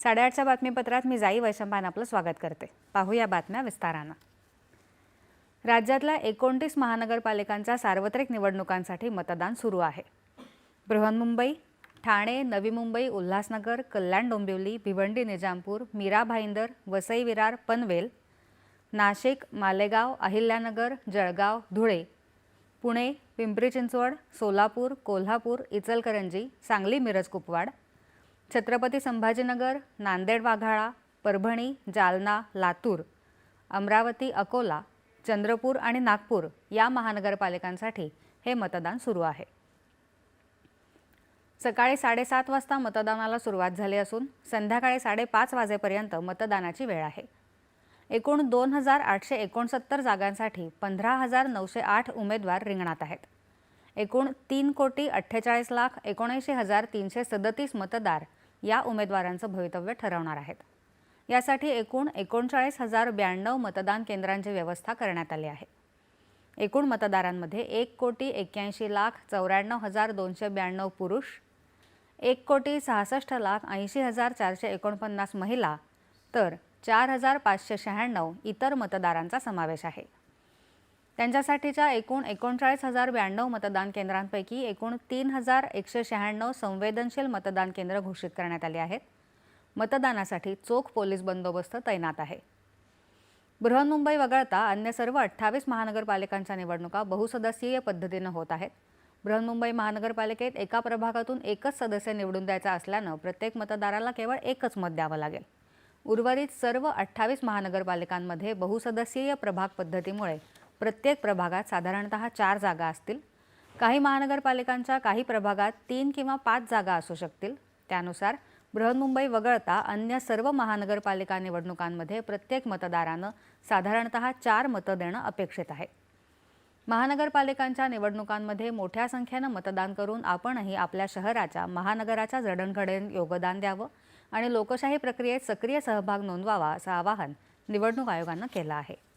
साडेआठच्या बातमीपत्रात मी जाई वैशंपान आपलं स्वागत करते. पाहूया बातम्या विस्तारानं. राज्यातल्या एकोणतीस महानगरपालिकांच्या सार्वत्रिक निवडणुकांसाठी मतदान सुरू आहे. बृहन्मुंबई ठाणे नवी मुंबई उल्हासनगर कल्याण डोंबिवली भिवंडी निजामपूर मीरा भाईंदर वसई विरार पनवेल नाशिक मालेगाव अहिल्यानगर जळगाव धुळे पुणे पिंपरी चिंचवड सोलापूर कोल्हापूर इचलकरंजी सांगली मिरज कुपवाड छत्रपती संभाजीनगर नांदेड वाघाळा परभणी जालना लातूर अमरावती अकोला चंद्रपूर आणि नागपूर या महानगरपालिकांसाठी हे मतदान सुरू आहे. सकाळी साडेसात वाजता मतदानाला सुरुवात झाली असून संध्याकाळी साडेपाच वाजेपर्यंत मतदानाची वेळ आहे. एकूण दोन हजार आठशे एकोणसत्तर जागांसाठी पंधरा हजार नऊशे आठ उमेदवार रिंगणात आहेत. एकूण तीन कोटी अठ्ठेचाळीस लाख एकोणऐंशी हजार तीनशे सदतीस मतदार या उमेदवारांचं भवितव्य ठरवणार आहेत. यासाठी एकूण एकोणचाळीस हजार ब्याण्णव मतदान केंद्रांची व्यवस्था करण्यात आली आहे. एकूण मतदारांमध्ये एक कोटी एक्क्याऐंशी लाख चौऱ्याण्णव हजार दोनशे ब्याण्णव पुरुष एक कोटी सहासष्ट लाख ऐंशी हजार चारशे एकोणपन्नास महिला तर चार हजार पाचशे शहाण्णव इतर मतदारांचा समावेश आहे. त्यांच्यासाठीच्या एकूण एकोणचाळीस हजार ब्याण्णव मतदान केंद्रांपैकी एकूण तीन हजार एकशे शहाण्णव संवेदनशील मतदान केंद्र घोषित करण्यात आली आहेत. मतदानासाठी चोख पोलीस बंदोबस्त तैनात आहे. बृहन्मुंबई वगळता अन्य सर्व अठ्ठावीस महानगरपालिकांच्या निवडणुका बहुसदस्यीय पद्धतीनं होत आहेत. बृहन्मुंबई महानगरपालिकेत एका प्रभागातून एकच सदस्य निवडून द्यायचा असल्यानं प्रत्येक मतदाराला केवळ एकच मत द्यावं लागेल. उर्वरित सर्व अठ्ठावीस महानगरपालिकांमध्ये बहुसदस्यीय प्रभाग पद्धतीमुळे प्रत्येक प्रभागात साधारणतः चार जागा असतील. काही महानगरपालिकांच्या काही प्रभागात तीन किंवा पाच जागा असू शकतील. त्यानुसार बृहन्मुंबई वगळता अन्य सर्व महानगरपालिका निवडणुकांमध्ये प्रत्येक मतदारानं साधारणतः चार मतं देणं अपेक्षित आहे. महानगरपालिकांच्या निवडणुकांमध्ये मोठ्या संख्येनं मतदान करून आपणही आपल्या शहराच्या महानगराच्या जडणघडण योगदान द्यावं आणि लोकशाही प्रक्रियेत सक्रिय सहभाग नोंदवावा असं आवाहन निवडणूक आयोगानं केलं आहे.